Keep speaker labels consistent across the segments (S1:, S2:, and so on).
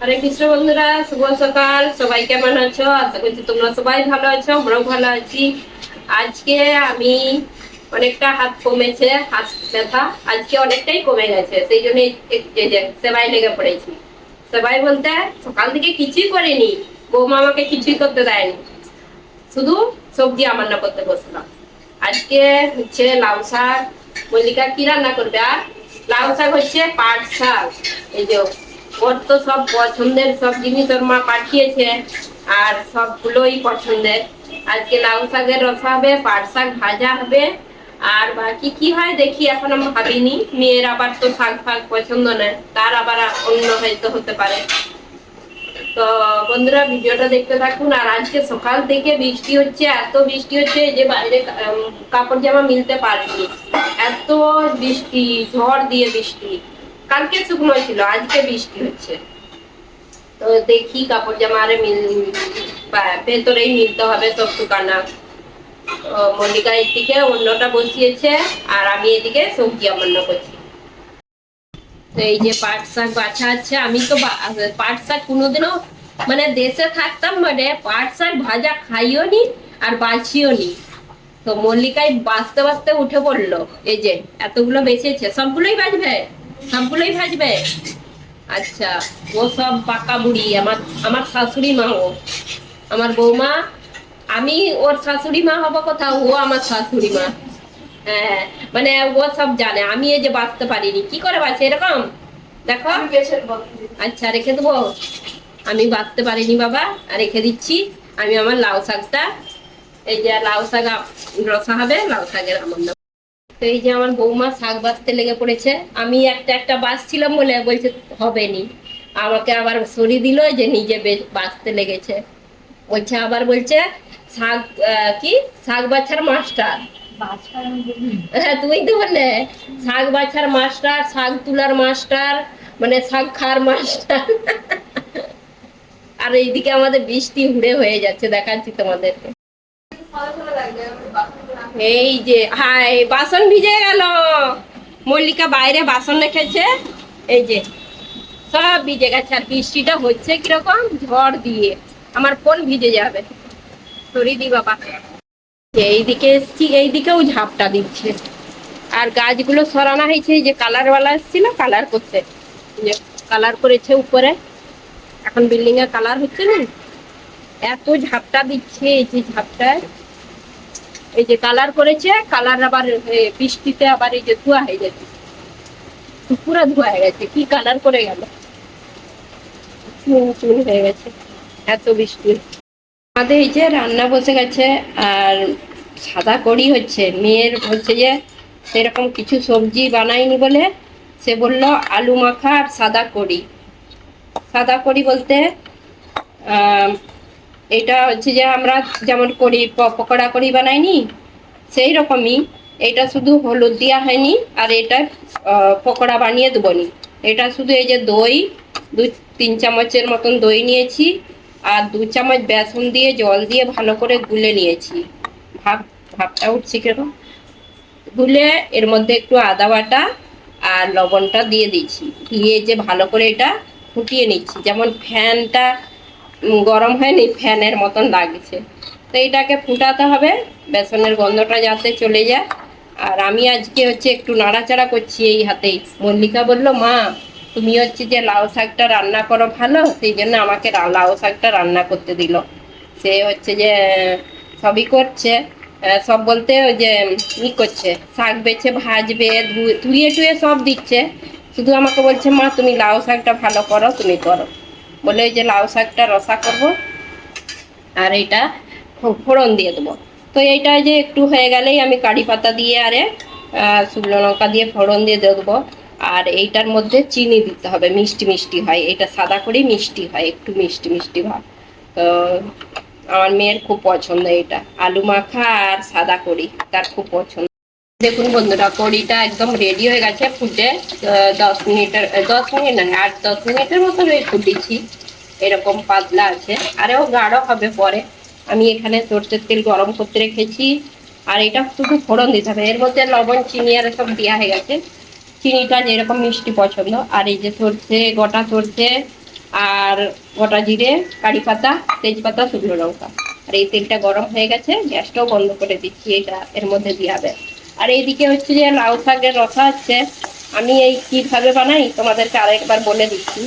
S1: হরে কৃষ্ণ বন্ধুরা, শুভ সকাল। সবাই কেমন আছো? আশা করছি তোমরা সবাই ভালো আছো, আমরাও ভালো আছি। আজকে আমি অনেকটা হাত কমেছে, হাত ব্যথা আজকে অনেকটাই কমে গেছে, সেই জন্য সেবাই লেগে পড়েছি। সেবাই বলতে সকাল থেকে কিছুই করিনি, বৌমা আমাকে কিছুই করতে দেয়নি। শুধু সবজি আমার না করতে বসলাম। আজকে হচ্ছে লাউ শাক, মল্লিকা কি রান্না করবে আর? লাউ শাক হচ্ছে পাট শাক, এই যে ওর তো সব পছন্দের সব জিনিস ওর মা পাঠিয়েছে, আর সবগুলোই পছন্দের। আজকে লাউ শাকের রসা হবে, পাট শাক ভাজা হবে। আর বাকি কি হয় দেখি, এখন আমি ভাবিনি। মেয়ের আবার তো শাক ফাক পছন্দ নয়, তার আবার অন্য হয়তো হতে পারে। তো বন্ধুরা, ভিডিওটা দেখতে থাকুন। আর আজকে সকাল থেকে বৃষ্টি হচ্ছে, এত বৃষ্টি হচ্ছে যে বাইরে কাপড় জামা মিলতে পারেনি। এত বৃষ্টি, ঝড় দিয়ে বৃষ্টি। কালকে শুকনো ছিল, আজকে বৃষ্টি হচ্ছে। তো দেখি কাপড় জামা আরে মিল ভেতরেই মিলতে হবে সব শুকানা মল্লিকা এদিকে অন্যটা বসিয়েছে, আর আমি এদিকে সবজি অমান্য করছি। তো এই যে পাট শাক বাছা আছে, আমি তো পাট শাক কোনোদিনও মানে দেশে থাকতাম মানে পাট শাক ভাজা খাইও নি আর বাছিও নি। তো মল্লিকাই বাঁচতে বাঁচতে উঠে পড়ল, এই যে এতগুলো বেঁচেছে সবগুলোই বাজবে সবগুলোই ভাজবে? আচ্ছা ও সব পাকা বুড়ি আমার আমার শাশুড়ি মা ও। আমার বৌমা আমি ওর শাশুড়ি মা হব কোথাও ও আমার শাশুড়ি মা। হ্যাঁ মানে ও সব জানে আমি এই যে বাঁচতে পারিনি। কি করে বাঁচে এরকম? দেখো। আচ্ছা রেখে দেবো। আমি বাঁচতে পারিনি বাবা আর রেখে দিচ্ছি। আমি আমার লাউ শাকটা এই যে লাউ শাক রসা হবে লাউ শাকের আমার তো এই যে আমার বৌমা শাক বাঁচতে লেগে পড়েছে আমি একটা একটা বাঁচছিলাম বলে বলছে হবে নি। আমাকে আবার সরিয়ে দিল যে নিজে বাঁচতে লেগেছে। বলছে আবার বলছে শাক কি? শাক বাছার মাস্টার। হ্যাঁ তুমি তো বললে শাক বাছার মাস্টার শাক তুলার মাস্টার মানে শাক খাওয়ার মাস্টার। আর এইদিকে আমাদের বৃষ্টি হুড়ে হয়ে যাচ্ছে দেখাচ্ছি তোমাদেরকে। এই যে হাই বাসন ভিজে গেল। মল্লিকা বাইরে বাসন রেখেছে। এই যে, সব ভিজে গেছে। আর বৃষ্টিটা হচ্ছে কীরকম? ঝড় দিয়ে। আমার ফোন ভিজে যাবে। সরি দি বাবা। এইদিকে এসছি, এইদিকেও ঝাপটা দিচ্ছে। আর গাছগুলো সরানো হয়েছে, এই যে কালারওয়ালা এসেছিল কালার করতে। যে কালার করেছে উপরে। এখন বিল্ডিং এ কালার হচ্ছে না? এত ঝাপটা দিচ্ছে, এই যে ঝাপটায়। এই যে কালার করেছে, কালার আবার বৃষ্টিতে আবার এই যে ধোয়া হয়ে যাচ্ছে পুরো ধোয়া হয়ে গেছে, কি কালার করে গেল? চুন হয়ে গেছে, এত বৃষ্টি। আমাদের এই যে রান্না বসে গেছে, আর সাদা কড়ি হচ্ছে। মেয়ের হচ্ছে যে, সেরকম কিছু সবজি বানাইনি বলে, সে বলল, আলু মাখা আর সাদা কড়ি। সাদা কড়ি বলতে এটা হচ্ছে যে আমরা যেমন করি পকোড়া করি বানাইনি সেই রকমই এটা শুধু হলুদ দেওয়া হয়নি, আর এটা পকোড়া বানিয়ে দেবো নি এটা শুধু এই যে দই, দু, তিন চামচের মতন দই নিয়েছি, আর দু চামচ বেসন দিয়ে জল দিয়ে ভালো করে গুলে নিয়েছি। ভাপ ভাপটা উঠছে কীরকম? গুলে এর মধ্যে একটু আদা বাটা আর লবণটা দিয়ে দিচ্ছি দিয়ে যে ভালো করে এটা ফুটিয়ে নিচ্ছি। যেমন ফ্যানটা গরম হয়নি, ফ্যানের মতন লাগছে। তো এটাকে ফুটাতে হবে, বেসনের গন্ধটা যাতে চলে যায়। আর আমি আজকে হচ্ছে একটু নাড়াচাড়া করছি এই হাতেই। মল্লিকা বলল, মা, তুমি হচ্ছে যে লাউ শাকটা রান্না করো ভালো, সেই জন্য আমাকে লাউ শাকটা রান্না করতে দিল। সে হচ্ছে যে, সবই করছে। সব বলতে ওই যে, ই করছে, শাক বেছে, ভাজবে ধুয়ে ধুয়ে টুয়ে সব দিচ্ছে। শুধু আমাকে বলছে, মা, তুমি লাউ শাকটা ভালো করো, তুমি করো। বলে ওই যে লাউ শাকটা রসা করব আর এটা ফোড়ন দিয়ে দেবো। তো এইটা যে একটু হয়ে গেলেই আমি কারি পাতা দিয়ে আরে শুকনো লঙ্কা দিয়ে ফোড়ন দিয়ে দেবো। আর এইটার মধ্যে চিনি দিতে হবে, মিষ্টি মিষ্টি হয়। এটা সাদা করেই মিষ্টি হয়, একটু মিষ্টি মিষ্টি ভাব তো আমার মেয়ের খুব পছন্দ এটা। আলু মাখা আর সাদা কড়ি তার খুব পছন্দ। দেখুন বন্ধুরা, কড়িটা একদম রেডি হয়ে গেছে ফুটে দশ মিনিটের দশ মিনিট নয় আট, দশ মিনিটের মতো ফুটেছি এরকম পাতলা আছে, আরেও গাঢ় হবে পরে। আমি এখানে সর্ষের তেল গরম করতে রেখেছি, আর এটা শুধু ফোড়ন দিতে হবে। এর মধ্যে লবণ, চিনি আর সব দেওয়া হয়ে গেছে। চিনিটা যেরকম মিষ্টি পছন্দ। আর এই যে সর্ষে, গোটা সর্ষে আর গোটা জিরে, কারি পাতা, তেজপাতা, শুকনো লঙ্কা। আর এই তেলটা গরম হয়ে গেছে, গ্যাসটাও বন্ধ করে দিচ্ছি, এটা এর মধ্যে দিয়ে হবে। আর এইদিকে হচ্ছে যে লাউ শাকের রসা হচ্ছে আমি এই কীভাবে বানাই তোমাদেরকে আরেকবার বলে দিচ্ছি।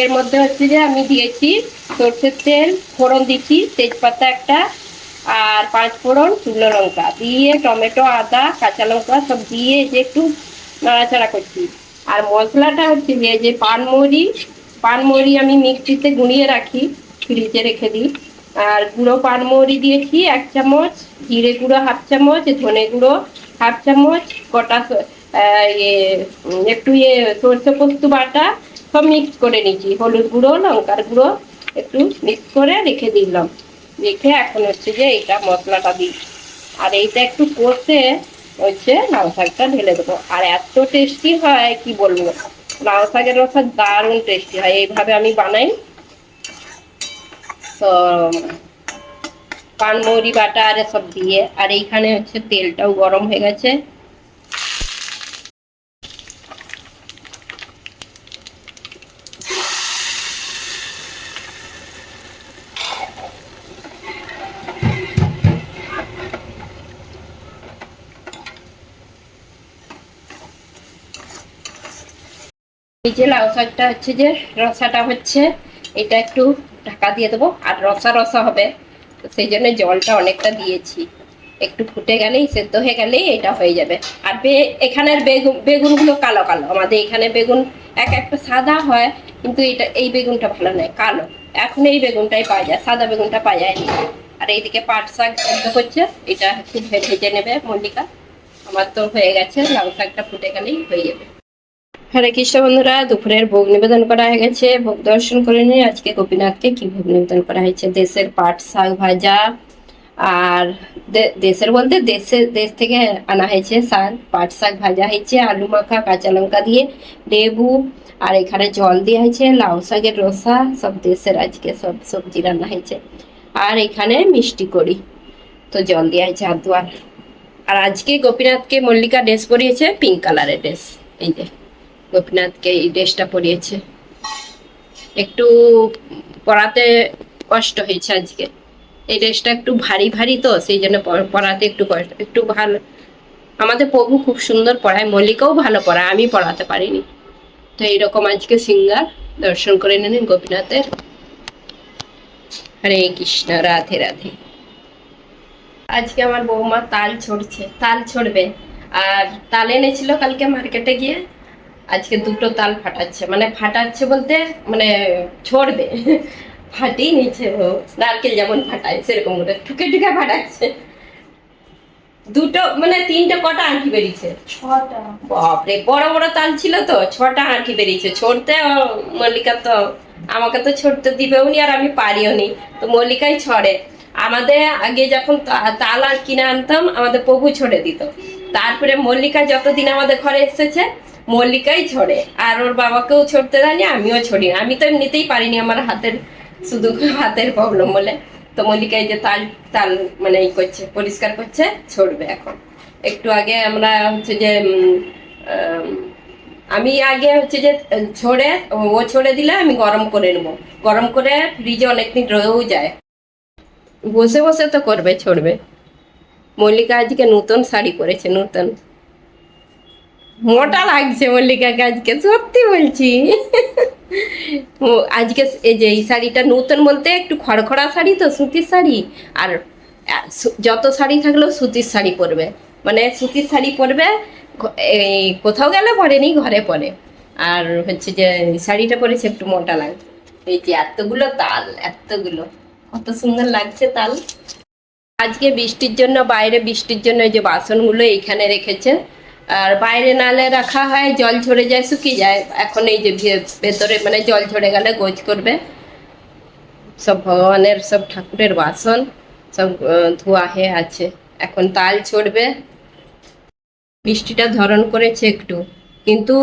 S1: এর মধ্যে হচ্ছে যে আমি দিয়েছি সর্ষের তেল, ফোড়ন দিচ্ছি তেজপাতা একটা, আর পাঁচ ফোড়ন শুকনো লঙ্কা। দিয়ে টমেটো, আদা, কাঁচা লঙ্কা সব দিয়ে যে একটু নাড়াচাড়া করছি। আর মশলাটা হচ্ছে যে যে পানমরি পানমরি আমি মিক্সিতে গুঁড়িয়ে রাখি, ফ্রিজে রেখে দিই। আর গুঁড়ো পানমরি দিয়েছি এক চামচ, জিরে গুঁড়ো হাফ চামচ, ধনে গুঁড়ো হাফ চামচ কটা ইয়ে একটু ইয়ে সর্ষে পোস্ত বাটা, সব মিক্স করে নিয়েছি। হলুদ গুঁড়ো, লঙ্কার গুঁড়ো, একটু মিক্স করে রেখে দিলাম। রেখে এখন হচ্ছে যে এইটা মশলাটা দিই। আর এইটা একটু কষে হচ্ছে লাউ শাকটা ঢেলে দেবো। আর এত টেস্টি হয়, কি বলব? লাউ শাকের রসা দারুণ টেস্টি হয়। এইভাবে আমি বানাই। পানমৌরি বাটা আর সব দিয়ে, আর এইখানে হচ্ছে তেলটাও গরম হয়ে গেছে। এই যে লাউ শাকটা হচ্ছে যে, রসাটা হচ্ছে, এটা একটু ঢাকা দিয়ে দেবো, আর রসা রসা হবে। তো সেই জন্য জলটা অনেকটা দিয়েছি। একটু ফুটে গেলেই, সেদ্ধ হয়ে গেলেই এটা হয়ে যাবে। আর বে, এখানের বেগুন, বেগুনগুলো কালো কালো। আমাদের এখানে বেগুন এক একটা সাদা হয়, কিন্তু এটা, এই বেগুনটা ভালো নয়, কালো। এখন এই বেগুনটাই পাওয়া যায়, সাদা বেগুনটা পাওয়া যায়নি। আর এইদিকে পাট শাক সেদ্ধ করছে, এটা একটু ভেজে নেবে মল্লিকা। আমার তো হয়ে গেছে, লাউ শাকটা ফুটে গেলেই হয়ে যাবে। হরে কৃষ্ণ বন্ধুরা, দুপুরের ভোগ নিবেদন করা হয়ে গেছে। ভোগ দর্শন করে নিয়ে আজকে গোপীনাথকে কি ভোগ নিবেদন করা হয়েছে? দেশের পাট, শাক ভাজা আর দেশের বলতে দেশের দেশ থেকে আনা হয়েছে শাক, পাট, শাক ভাজা হয়েছে, আলু মাখা, কাঁচা লঙ্কা দিয়ে, লেবু আর এখানে জল দেওয়া হয়েছে, লাউ শাকের রসা, সব দেশের আজকে সব সবজি রান্না হয়েছে। আর এখানে মিষ্টি করি তো জল দেওয়া হয়েছে হাত আর আজকে গোপীনাথকে মল্লিকা ড্রেস পরিয়েছে, পিঙ্ক কালারের ড্রেস, এই যে। গোপীনাথকে এই ড্রেসটা পরিয়েছে একটু পরাতে কষ্ট হয়েছে আজকে। এই ড্রেসটা একটু ভারী ভারী তো, সেই জন্য পরাতে একটু কষ্ট একটু ভালো। আমাদের প্রভু খুব সুন্দর পড়ায়, মল্লিকাও ভালো পড়ায়, আমি পড়াতে পারিনি। তো এইরকম আজকে সিঙ্গার, দর্শন করে নিন গোপীনাথের। হরে কৃষ্ণ, রাধে রাধে। আজকে আমার বৌমা তাল ছড়ছে, তাল ছড়বে। আর তাল এনেছিল কালকে মার্কেটে গিয়ে। আজকে দুটো তাল ফাটাচ্ছে। মানে ফাটাচ্ছে বলতে মানে ছড়বে ফাটিয়ে নিচ্ছে নারকেল যেমন ফাটায় সেরকম করে ঠুকে ঠুকে ফাটাচ্ছে। দুটো মানে তিনটে কটা আঁটি বেরিয়েছে?
S2: ছটা।
S1: বাপরে বড় বড় তাল ছিল তো ছটা আঁটি বেরিয়েছে। ছড়তে মল্লিকা তো আমাকে তো ছড়তে দিবেও নি আর আমি পারিও নি। তো মল্লিকাই ছড়ে। আমাদের আগে যখন তাল আর কিনে আনতাম আমাদের প্রভু ছড়ে দিত। তারপরে মল্লিকা যতদিন আমাদের ঘরে এসেছে মল্লিকাই ছড়ে। আর ওর বাবাকেও ছড়তে দেয়নি, আমিও ছড়ি। আমি তো এমনিতেই পারিনি আমার হাতের, শুধু হাতের প্রবলেম বলে। তো মল্লিকাই যে তাল তাল মানে ই করছে, পরিষ্কার করছে, ছড়বে এখন। একটু আগে আমরা হচ্ছে যে আমি আগে হচ্ছে যে ছড়ে, ও ছড়ে দিলে আমি গরম করে নেব। গরম করে ফ্রিজে অনেকদিন রয়েও যায়। বসে বসে তো করবে, ছড়বে। মল্লিকা আজকে নতুন শাড়ি পরেছে, নতুন। মোটা লাগছে মল্লিকাকে আজকে, সত্যি বলছি। ও, আজকে এই যে এই শাড়িটা নতুন বলতে একটু খড়খড়া শাড়ি তো, সুতির শাড়ি। আর যত শাড়ি থাকলেও সুতির শাড়ি পরবে। মানে সুতির শাড়ি পরবে এই কোথাও গেলে পরেনি ঘরে পরে। আর হচ্ছে যে শাড়িটা পরেছে একটু মোটা লাগছে এই যে এতগুলো তাল, এতগুলো। কত সুন্দর লাগছে তাল। আজকে বৃষ্টির জন্য, বাইরে বৃষ্টির জন্য এই যে বাসনগুলো এইখানে রেখেছে। আর বাইরে নালে রাখা হয়, জল ঝরে যায়, শুকিয়ে যায়। এখন এই যে ভেতরে মানে জল ঝরে গেলে গোজ করবে। সব ভগবানের, সব ঠাকুরের বাসন, সব ধোয়া হয়ে আছে। এখন তাল ছড়বে। বৃষ্টিটা ধরন করেছে একটু। কিন্তু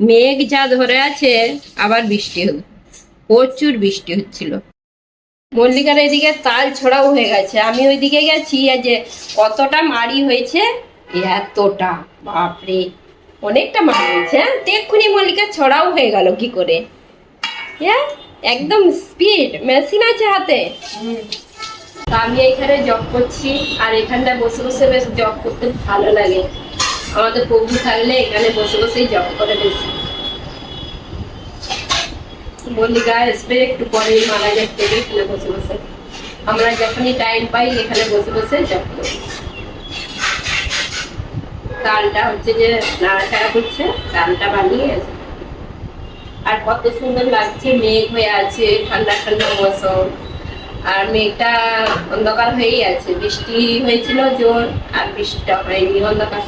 S1: মেঘ যা ধরে আছে, আবার বৃষ্টি হবে প্রচুর বৃষ্টি হচ্ছিল। মল্লিকার এদিকে তাল ছড়াও হয়ে গেছে। আমি ওইদিকে গেছি যে কতটা মাড়ি হয়েছে এতটা বাপরে। অনেকটা মাড়ি হয়েছে হ্যাঁ? এক্ষুনি মল্লিকা ছড়াও হয়ে গেল কি করে? এ, একদম স্পিড মেশিন আছে হাতে। তো আমি এখানে জব করছি আর এখানটায় বসে বসে বেশ জব করতে ভালো লাগে। আমাদের প্রভু থাকলে এখানে বসে বসেই জব করে বেশি। মল্লিকা আসবে একটু পরেই মারা যাচ্ছে এখানে বসে বসে। আমরা যখনই টাইম পাই এখানে বসে বসে জব করি। চালটা হচ্ছে যে নাড়াচাড়া করছে চালটা বানিয়ে আর কত সুন্দর লাগছে, মেঘ হয়ে আছে, ঠান্ডা ঠান্ডা মৌসুম। আর মেঘটা অন্ধকার হয়েই আছে, বৃষ্টি হয়েছিল জোর, আর বৃষ্টিটা হয়নি, অন্ধকার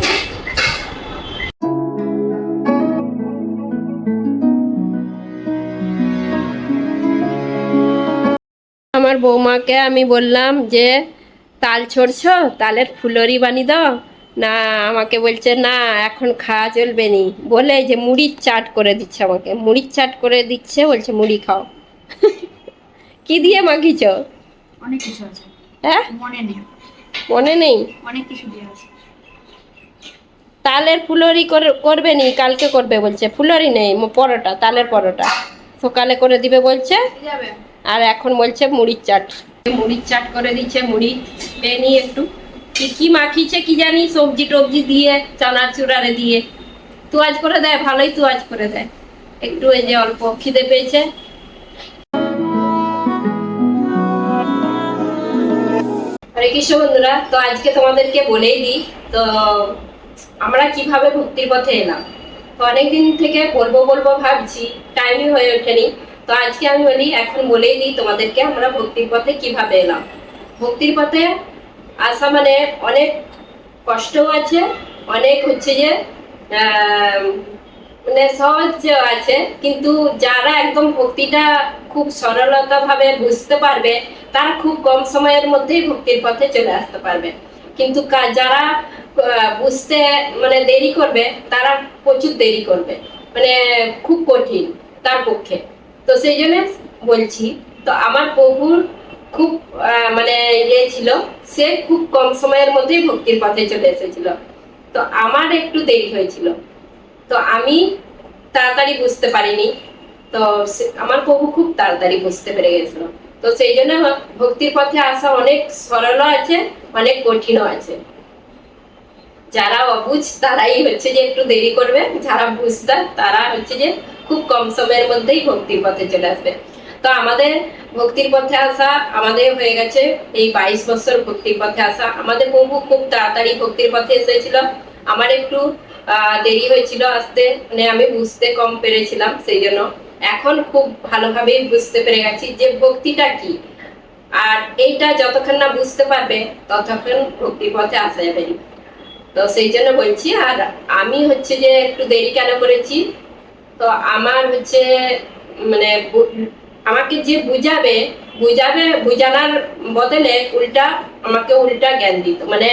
S1: আমার বৌমাকে আমি বললাম যে, তাল ছড়ছো, তালের ফুলরি বানিয়ে দাও। না আমাকে বলছে না এখন খাওয়া চলবে নি। বলে যে মুড়ির চাট করে দিচ্ছে আমাকে। মুড়ির চাট করে দিচ্ছে বলছে মুড়ি খাও। কি দিয়ে মাখিছ
S2: অনেক কিছু আছে।
S1: হ্যাঁ?
S2: মনে নেই।
S1: মনে নেই?
S2: অনেক কিছু দিয়ে আছে।
S1: তালের ফুলরি করে- করবে নি? কালকে করবে বলছে। ফুলরি নেই পরোটা তালের পরোটা। সকালে করে দিবে বলছে। আর এখন বলছে মুড়ির চাট। মুড়ির চাট করে দিচ্ছে মুড়ি। নি একটু কি মাখিছে কি জানি, সবজি টবজি দিয়ে, চানার চানাচুরারে দিয়ে। তুয়াজ করে দেয়, ভালোই তুয়াজ করে দেয়। একটু এই যে অল্প খিদে পেয়েছে। হরে কৃষ্ণ বন্ধুরা, তো আজকে তোমাদেরকে বলেই দিই, তো আমরা কীভাবে ভক্তির পথে এলাম? তো অনেকদিন থেকে বলব বলব ভাবছি টাইমই হয়ে ওঠেনি। তো আজকে আমি বলি, এখন বলেই দিই তোমাদেরকে আমরা ভক্তির পথে কীভাবে এলাম। ভক্তির পথে আসা মানে অনেক কষ্টও আছে, অনেক হচ্ছে যে মানে সহজ আছে, কিন্তু যারা একদম ভক্তিটা খুব সরলতা ভাবে বুঝতে পারবে, তারা খুব কম সময়ের মধ্যেই ভক্তির পথে চলে আসতে পারবে। কিন্তু যারা বুঝতে মানে দেরি করবে, তারা প্রচুর দেরি করবে মানে খুব কঠিন তার পক্ষে। তো সেই জন্য বলছি, তো আমার প্রভুর খুব মানে ইয়ে ছিল, সে খুব কম সময়ের মধ্যেই ভক্তির পথে চলে এসেছিল। তো আমার একটু দেরি হয়েছিল। তো আমি তাড়াতাড়ি বুঝতে পারিনি। তো আমার প্রভু খুব তাড়াতাড়ি বুঝতে পেরে গেছিল। তো সেই জন্য ভক্তির পথে আসা অনেক সরলও আছে, অনেক কঠিনও আছে। যারা অবুঝ, তারাই হচ্ছে যে একটু দেরি করবে। যারা বুঝতার তারা হচ্ছে যে খুব কম সময়ের মধ্যেই ভক্তির পথে চলে আসবে। তো আমাদের ভক্তির পথে আসা আমাদের হয়ে গেছে। এই বাইশ বছর ভক্তির পথে আসা আমাদের প্রভু খুব তাড়াতাড়ি ভক্তির পথে এসেছিল। আমার একটু দেরি হয়েছিল আসতে। মানে আমি বুঝতে কম পেরেছিলাম সেই জন্য। এখন খুব ভালোভাবেই বুঝতে পেরে গেছি যে ভক্তিটা কি। আর এইটা যতক্ষণ না বুঝতে পারবে, ততক্ষণ ভক্তির পথে আসা যাবে। তো সেই জন্য বলছি, আর আমি হচ্ছে যে একটু দেরি কেন করেছি? তো আমার হচ্ছে মানে আমাকে যে বুঝাবে বুঝাবে, বুঝানোর বদলে উল্টা আমাকে উল্টা জ্ঞান দিত। মানে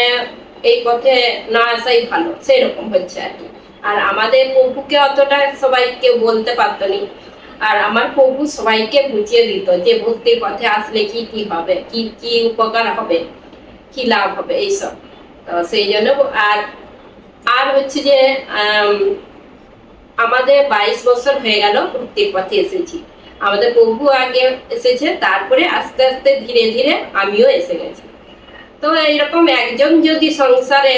S1: এই পথে না আসাই ভালো, সেরকম হচ্ছে আর কি। আর আমাদের প্রভুকে অতটা সবাই কেউ বলতে পারতো নি। আর আমার প্রভু সবাইকে বুঝিয়ে দিত যে ভক্তির পথে আসলে কি কি হবে, কি কি উপকার হবে, কি লাভ হবে এইসব। তো সেই জন্য আর আর হচ্ছে যে আমাদের বাইশ বছর হয়ে গেল ভক্তির পথে এসেছি। আমাদের প্রভু আগে এসেছে, তারপরে আস্তে আস্তে ধীরে ধীরে আমিও এসে গেছি। তো এরকম একজন যদি সংসারে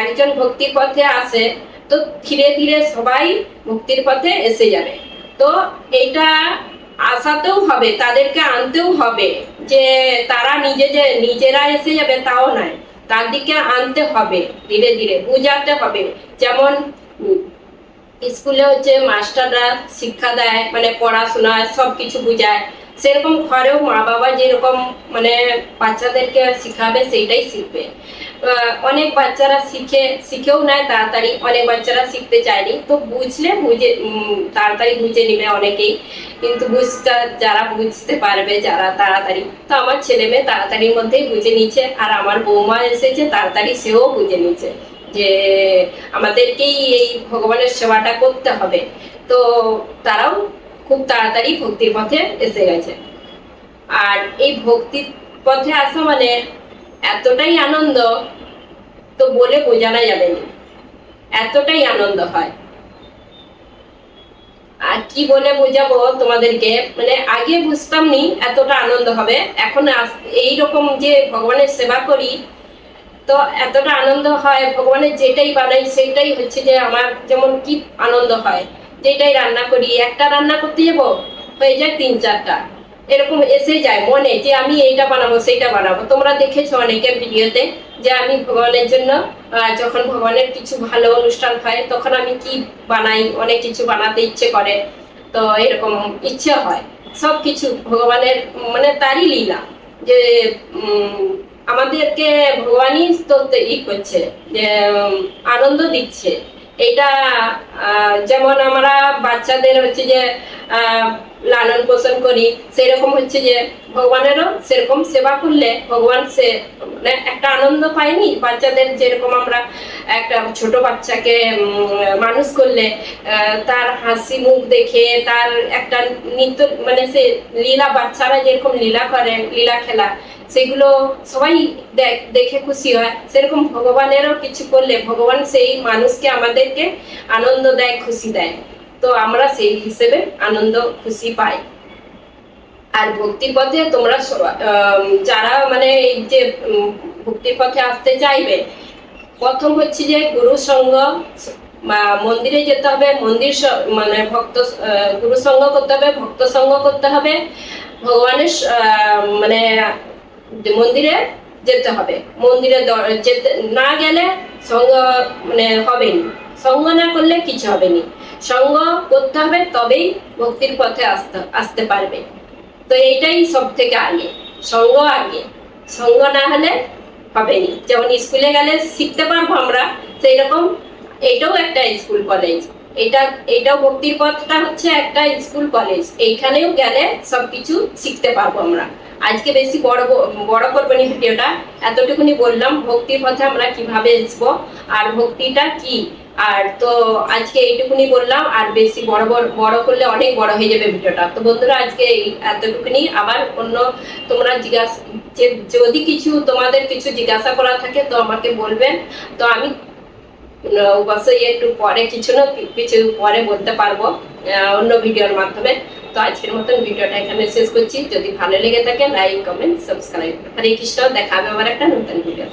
S1: একজন ভক্তির পথে আসে, তো ধীরে ধীরে সবাই ভক্তির পথে এসে যাবে। তো এটা আসাতেও হবে, তাদেরকে আনতেও হবে যে তারা নিজে যে নিজেরা এসে যাবে তাও নয়, তাদেরকে আনতে হবে ধীরে ধীরে, বুঝাতে হবে। যেমন স্কুলে হচ্ছে মাস্টাররা শিক্ষা দেয় মানে পড়াশোনা সব কিছু বুঝায়। সেরকম ঘরেও মা বাবা যেরকম মানে বাচ্চাদেরকে শিখাবে সেইটাই শিখবে। অনেক বাচ্চারা শিখে, শিখেও নেয় তাড়াতাড়ি, অনেক বাচ্চারা শিখতে চায়নি। তো বুঝলে বুঝে তাড়াতাড়ি বুঝে নিবে অনেকেই। কিন্তু বুঝতে, যারা বুঝতে পারবে, যারা তাড়াতাড়ি। তো আমার ছেলে মেয়ে তাড়াতাড়ির মধ্যেই বুঝে নিচ্ছে আর আমার বৌমা এসেছে, তাড়াতাড়ি সেও বুঝে নিচ্ছে যে আমাদেরকেই এই ভগবানের সেবাটা করতে হবে। তো তারাও খুব তাড়াতাড়ি ভক্তির পথে এসে গেছে। আর এই ভক্তির পথে আসা মানে এতটাই আনন্দ, তো বলে বোঝানো যাবে না। এতটাই আনন্দ হয়। আর কি বলে বোঝাবো তোমাদেরকে? মানে আগে বুঝতাম নি এতটা আনন্দ হবে। এখন আস- এইরকম যে ভগবানের সেবা করি তো এতটা আনন্দ হয়, ভগবানের যেটাই বানাই সেটাই হচ্ছে যে আমার যেমন কি আনন্দ হয়। যেটাই রান্না করি, একটা রান্না করতে যাব, হয়ে যায় তিন চারটা। এরকম এসে যায় মনে যে আমি এইটা বানাবো, সেইটা বানাবো। তোমরা দেখেছ অনেকের ভিডিওতে যে আমি ভগবানের জন্য যখন ভগবানের কিছু ভালো অনুষ্ঠান হয়, তখন আমি কি বানাই, অনেক কিছু বানাতে ইচ্ছে করে। তো এরকম ইচ্ছে হয়। সব কিছু ভগবানের মানে তারই লীলা যে আমাদেরকে ভগবানই তো ই করছে, যে আনন্দ দিচ্ছে। এটা যেমন আমরা বাচ্চাদের হচ্ছে যে লালন পোষণ করি, সেরকম হচ্ছে যে, ভগবানেরও সেরকম সেবা করলে ভগবান সে মানে একটা আনন্দ পায়নি। বাচ্চাদের যেরকম আমরা একটা ছোট বাচ্চাকে মানুষ করলে তার হাসি মুখ দেখে, তার একটা নিত্য মানে সে লীলা, বাচ্চারা যেরকম লীলা করে, লীলা খেলা সেগুলো সবাই দেখ- খুশি হয়। সেরকম ভগবানেরও কিছু করলে ভগবান সেই মানুষকে আমাদেরকে আনন্দ দেয়, খুশি দেয়। তো আমরা সেই হিসেবে আনন্দ, খুশি পাই। আর ভক্তির পথে তোমরা যারা মানে এই যে ভক্তির পথে আসতে চাইবে, প্রথম হচ্ছে যে গুরু সঙ্গ মন্দিরে যেতে হবে, মন্দির মানে ভক্ত গুরু সঙ্গ করতে হবে, ভক্ত সঙ্গ করতে হবে। ভগবানের মানে মন্দিরে যেতে হবে। মন্দিরে যেতে না গেলে সঙ্গ মানে হবে না সঙ্গ না করলে কিছু হবে না সঙ্গ করতে হবে তবেই ভক্তির পথে আসতে আসতে পারবে। তো এইটাই সব থেকে আগে। সঙ্গ আগে। সঙ্গ না হলে হবে না যেমন স্কুলে গেলে শিখতে পারব আমরা সেই রকম এটাও একটা স্কুল কলেজ। এটা, এটাও ভক্তির পথটা হচ্ছে একটা স্কুল কলেজ। এইখানেও গেলে সবকিছু শিখতে পারব আমরা। আজকে বেশি বড় বড় করব না ভিডিওটা। এতটুকুনি বললাম, ভক্তির পথে আমরা কীভাবে আসব আর ভক্তিটা কি? আর তো আজকে এইটুকুনি বললাম, আর বেশি বড় বড় বড় করলে অনেক বড় হয়ে যাবে ভিডিওটা। তো বন্ধুরা, আজকে এতটুকুনি। আবার অন্য তোমরা জিজ্ঞাসা যদি কিছু তোমাদের কিছু জিজ্ঞাসা করা থাকে, তো আমাকে বলবেন। তো আমি অবশ্যই একটু পরে, কিছু না কিছু পরে বলতে পারব অন্য ভিডিওর মাধ্যমে। তো আজকের মতন ভিডিওটা এখানে শেষ করছি। যদি ভালো লেগে থাকে like comment subscribe Hare Krishna, দেখা আবার একটা নতুন ভিডিও